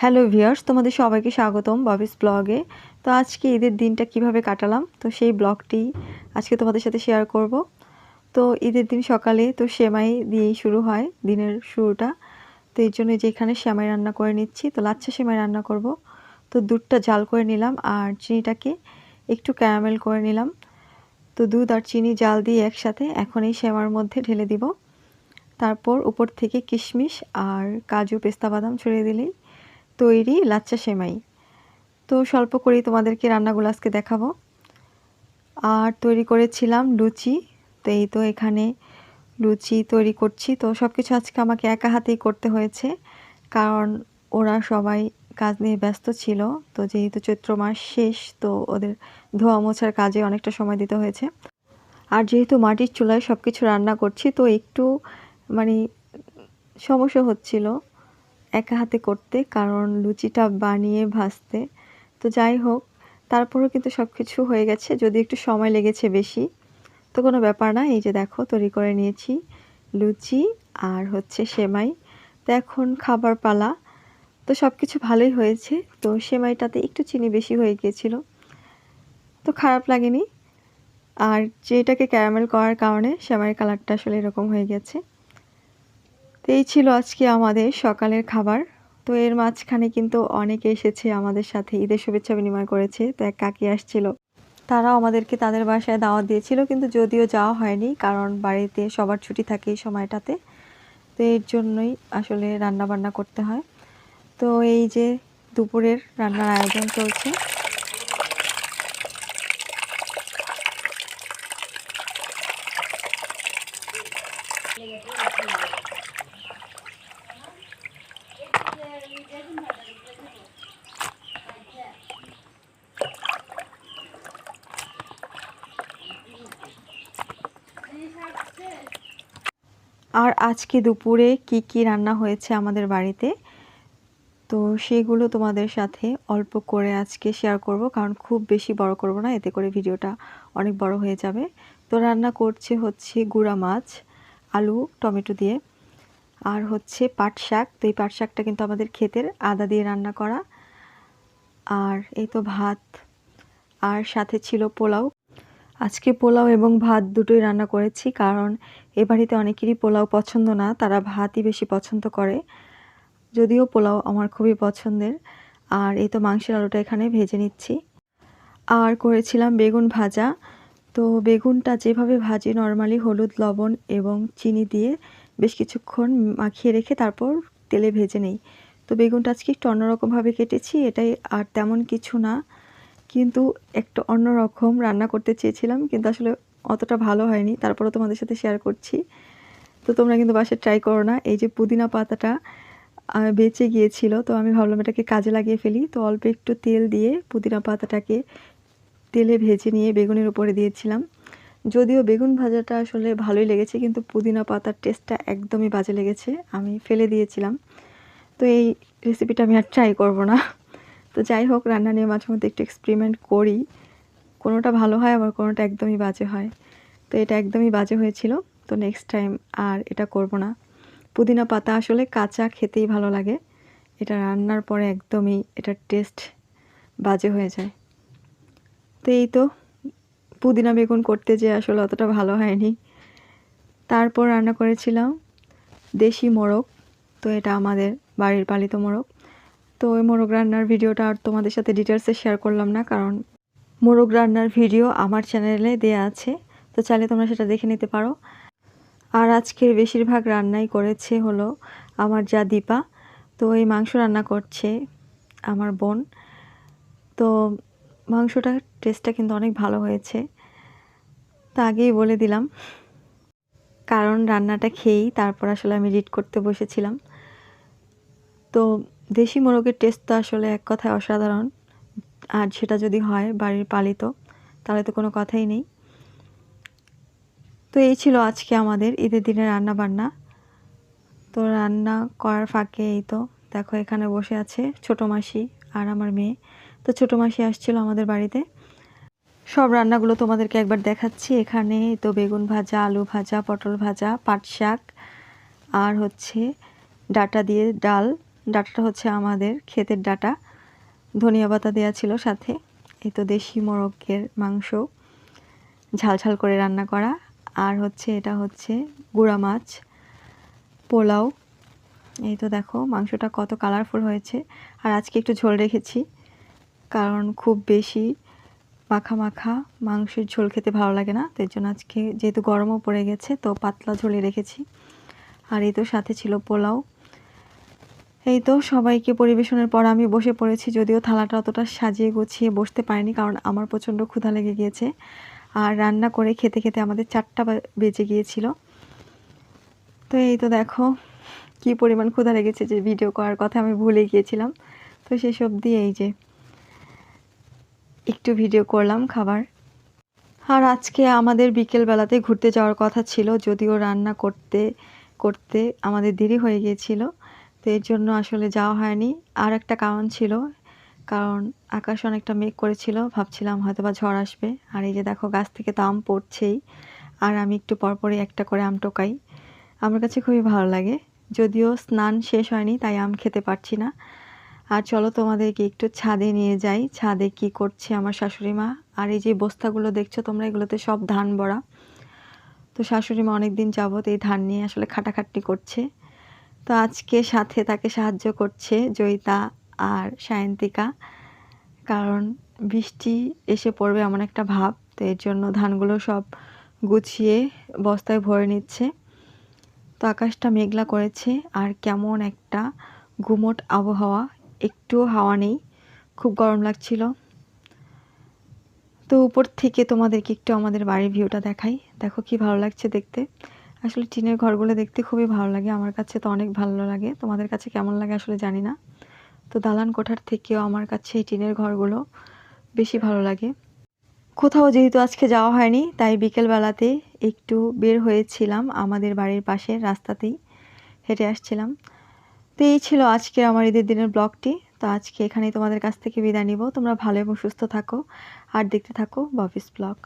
Hello viewers, তোমাদের সবাইকে স্বাগতম ববিস ব্লগে। তো আজকে ঈদের দিনটা কীভাবে কাটালাম? তো সেই ব্লগটি আজকে তোমাদের সাথে শেয়ার করব। তো ঈদের দিন সকালে তো সেমাই দিয়েই শুরু হয়, দিনের শুরুটা। তো এই জন্য যে এখানে সেমাই রান্না করে নিচ্ছি, তো লাচ্ছা সেমাই রান্না করব। তো দুধটা জাল করে নিলাম আর চিনিটাকে একটু ক্যারামেল করে নিলাম। তো দুধ আর চিনি জাল দিয়ে একসাথে এখন এই সেমার মধ্যে ঢেলে দিব। তারপর উপর থেকে কিশমিশ আর কাজু, পেস্তা, বাদাম ছড়িয়ে দিলেই তৈরি লাচ্চা সেমাই। তো স্বল্প করেই তোমাদেরকে রান্নাগুলো আজকে দেখাবো। আর তৈরি করেছিলাম লুচি। তো এই তো এখানে লুচি তৈরি করছি। তো সব কিছু আজকে আমাকে একা হাতেই করতে হয়েছে। কারণ ওরা সবাই কাজ নিয়ে ব্যস্ত ছিল। তো যেহেতু চৈত্র মাস শেষ, তো ওদের ধোয়া মোছার কাজে অনেকটা সময় দিতে হয়েছে। আর যেহেতু মাটির চুলায় সব কিছু রান্না করছি, তো একটু মানে সমস্যা হচ্ছিল একা হাতে করতে, কারণ লুচিটা বানিয়ে ভাজতে। তো যাই হোক, তারপরেও কিন্তু সব কিছু হয়ে গেছে। যদি একটু সময় লেগেছে বেশি, তো কোনো ব্যাপার না। এই যে দেখো, তৈরি করে নিয়েছি লুচি আর হচ্ছে সেমাই। তো এখন খাবার পালা। তো সব কিছু ভালোই হয়েছে। তো সেমাইটাতে একটু চিনি বেশি হয়ে গিয়েছিল। তো খারাপ লাগেনি। আর যেটাকে ক্যারামেল করার কারণে সেমাইয়ের কালারটা আসলে এরকম হয়ে গেছে। তো এই ছিল আজকে আমাদের সকালের খাবার। তো এর মাঝখানে কিন্তু অনেকে এসেছে আমাদের সাথে, ঈদের শুভেচ্ছা বিনিময় করেছে। তো এক কাকি আসছিল। তারাও আমাদেরকে তাদের বাসায় দাওয়াত দিয়েছিল, কিন্তু যদিও যাওয়া হয়নি, কারণ বাড়িতে সবার ছুটি থাকে এই সময়টাতে। তো এর জন্যই আসলে রান্না বান্না করতে হয়। তো এই যে দুপুরের রান্নার আয়োজন চলছে। আর আজকে দুপুরে কি কি রান্না হয়েছে আমাদের বাড়িতে? তো সেগুলো তোমাদের সাথে অল্প করে আজকে শেয়ার করব, কারণ খুব বেশি বড় করব না, এতে করে ভিডিওটা অনেক বড় হয়ে যাবে। তো রান্না করছে হচ্ছে গুঁড়া মাছ, আলু, টমেটো দিয়ে, আর হচ্ছে পাট শাক। তো এই পাট শাকটা কিন্তু আমাদের ক্ষেতের আদা দিয়ে রান্না করা। আর এই তো ভাত, আর সাথে ছিল পোলাও। আজকে পোলাও এবং ভাত দুটোই রান্না করেছি, কারণ এ বাড়িতে অনেকেরই পোলাও পছন্দ না, তারা ভাতই বেশি পছন্দ করে। যদিও পোলাও আমার খুবই পছন্দের। আর এই তো মাংসের আলুটা এখানে ভেজে নিচ্ছি। আর করেছিলাম বেগুন ভাজা। তো বেগুনটা যেভাবে ভাজি নর্মালি হলুদ, লবণ এবং চিনি দিয়ে বেশ কিছুক্ষণ মাখিয়ে রেখে তারপর তেলে ভেজে নেই। তো বেগুনটা আজকে একটু অন্যরকমভাবে কেটেছি, এটাই আর তেমন কিছু না। কিন্তু একটু অন্যরকম রান্না করতে চেয়েছিলাম, কিন্তু আসলে অতটা ভালো হয়নি। তারপরও তোমাদের সাথে শেয়ার করছি। তো তোমরা কিন্তু বাসায় ট্রাই করো না। এই যে পুদিনা পাতাটা বেঁচে গিয়েছিল, তো আমি ভাবলাম এটাকে কাজে লাগিয়ে ফেলি। তো অল্প একটু তেল দিয়ে পুদিনা পাতাটাকে তেলে ভেজে নিয়ে বেগুনের উপরে দিয়েছিলাম। যদিও বেগুন ভাজাটা আসলে ভালোই লেগেছে, কিন্তু পুদিনা পাতার টেস্টটা একদমই বাজে লেগেছে, আমি ফেলে দিয়েছিলাম। তো এই রেসিপিটা আমি আর ট্রাই করব না। তো যাই হোক, রান্না নিয়ে মাঝে মধ্যে একটু এক্সপেরিমেন্ট করি। কোনোটা ভালো হয়, আবার কোনোটা একদমই বাজে হয়। তো এটা একদমই বাজে হয়েছিল, তো নেক্সট টাইম আর এটা করব না। পুদিনা পাতা আসলে কাঁচা খেতেই ভালো লাগে। এটা রান্নার পরে একদমই এটার টেস্ট বাজে হয়ে যায়। তো এই তো পুদিনা বেগুন করতে যে আসলে অতটা ভালো হয়নি। তারপর রান্না করেছিলাম দেশি মোরগ, তো এটা আমাদের বাড়ির পালিত মোরগ। তো ওই মোরগ রান্নার ভিডিওটা আর তোমাদের সাথে ডিটেলসে শেয়ার করলাম না, কারণ মোরগ রান্নার ভিডিও আমার চ্যানেলে দেয়া আছে। তো চাইলে তোমরা সেটা দেখে নিতে পারো। আর আজকের বেশিরভাগ রান্নাই করেছে হলো আমার যা দীপা। তো এই মাংস রান্না করছে আমার বোন। তো মাংসটার টেস্টটা কিন্তু অনেক ভালো হয়েছে। তা আগেই বলে দিলাম। কারণ রান্নাটা খেয়েই তারপর আসলে আমি রিড করতে বসেছিলাম। তো দেশি মোরগের টেস্ট তো আসলে এক কথায় অসাধারণ। আর সেটা যদি হয় বাড়ির পালিত, তাহলে তো কোনো কথাই নেই। তো এই ছিল আজকে আমাদের ঈদের দিনে রান্না বান্না তো রান্না করার ফাঁকে এই তো, দেখো এখানে বসে আছে ছোটো মাসি আর আমার মেয়ে। তো ছোটো মাসি আসছিল আমাদের বাড়িতে। সব রান্নাগুলো তোমাদেরকে একবার দেখাচ্ছি। এখানে তো বেগুন ভাজা, আলু ভাজা, পটল ভাজা, পাট শাক আর হচ্ছে ডাটা দিয়ে ডাল। ডাটাটা হচ্ছে আমাদের ক্ষেতের ডাটা। ধনিয়া পাতা দেওয়া ছিল সাথে। এই তো দেশি মোরগের মাংস। ঝাল ঝাল করে রান্না করা। আর হচ্ছে এটা হচ্ছে গুঁড়া মাছ, পোলাও। এই তো দেখো, মাংসটা কত কালারফুল হয়েছে। আর আজকে একটু ঝোল রেখেছি, কারণ খুব বেশি মাখা মাখা মাংসের ঝোল খেতে ভালো লাগে না। তো জন্য আজকে যেহেতু গরমও পড়ে গেছে, তো পাতলা ঝোলে রেখেছি। আর এই তো সাথে ছিল পোলাও। এই তো সবাইকে পরিবেশনের পর আমি বসে পড়েছি, যদিও থালাটা অতটা সাজিয়ে গুছিয়ে বসতে পারিনি, কারণ আমার প্রচণ্ড ক্ষুধা লেগে গিয়েছে। আর রান্না করে খেতে খেতে আমাদের চারটা বেজে গিয়েছিল। তো এই তো দেখো, কি পরিমাণ ক্ষুধা লেগেছে যে ভিডিও করার কথা আমি ভুলে গিয়েছিলাম। তো সেসব দিয়ে এই যে, একটু ভিডিও করলাম খাবার। আর আজকে আমাদের বিকেলবেলাতে ঘুরতে যাওয়ার কথা ছিল, যদিও রান্না করতে করতে আমাদের দেরি হয়ে গিয়েছিল। তো এর জন্য আসলে যাওয়া হয়নি। আর একটা কারণ ছিল কারণ আকাশ অনেকটা মেঘ করেছিল, ভাবছিলাম হয়তো বা ঝড় আসবে। আর এই যে দেখো, গাছ থেকে তো আম পড়ছেই। আর আমি একটু পরপরই একটা করে আম টোকাই। আমার কাছে খুবই ভালো লাগে। যদিও স্নান শেষ হয়নি, তাই আম খেতে পারছি না। আর চলো তোমাদেরকে একটু ছাদে নিয়ে যাই। ছাদে কি করছে আমার শাশুড়ি মা আর এই যে বস্তাগুলো দেখছ তোমরা, এগুলোতে সব ধান বড়া তো শাশুড়ি মা অনেক দিন যাবত এই ধান নিয়ে আসলে খাটাখাটনি করছে। তো আজকে সাথে তাকে সাহায্য করছে জয়িতা আর সায়ন্তিকা, কারণ বৃষ্টি এসে পড়বে এমন একটা ভাব, তো এর জন্য ধানগুলো সব গুছিয়ে বস্তায় ভরে নিচ্ছে। তো আকাশটা মেঘলা করেছে, আর কেমন একটা গুমট আবহাওয়া, একটুও হাওয়া নেই, খুব গরম লাগছিল। তো উপর থেকে তোমাদেরকে একটু আমাদের বাড়ির ভিউটা দেখাই। দেখো কি ভালো লাগছে দেখতে। আসলে টিনের ঘরগুলো দেখতে খুবই ভালো লাগে, আমার কাছে তো অনেক ভালো লাগে। তোমাদের কাছে কেমন লাগে আসলে জানি না। তো দালান কোঠার থেকেও আমার কাছে এই টিনের ঘরগুলো বেশি ভালো লাগে। কোথাও যেহেতু আজকে যাওয়া হয়নি, তাই বিকেলবেলাতে একটু বের হয়েছিলাম আমাদের বাড়ির পাশে রাস্তাতেই হেঁটে আসছিলাম। তো এই ছিল আজকে আমার ঈদের দিনের ব্লগটি। তো আজকে এখানেই তোমাদের কাছ থেকে বিদায় নিব। তোমরা ভালো এবং সুস্থ থাকো। আর দেখতে থাকো বফিস ব্লগ।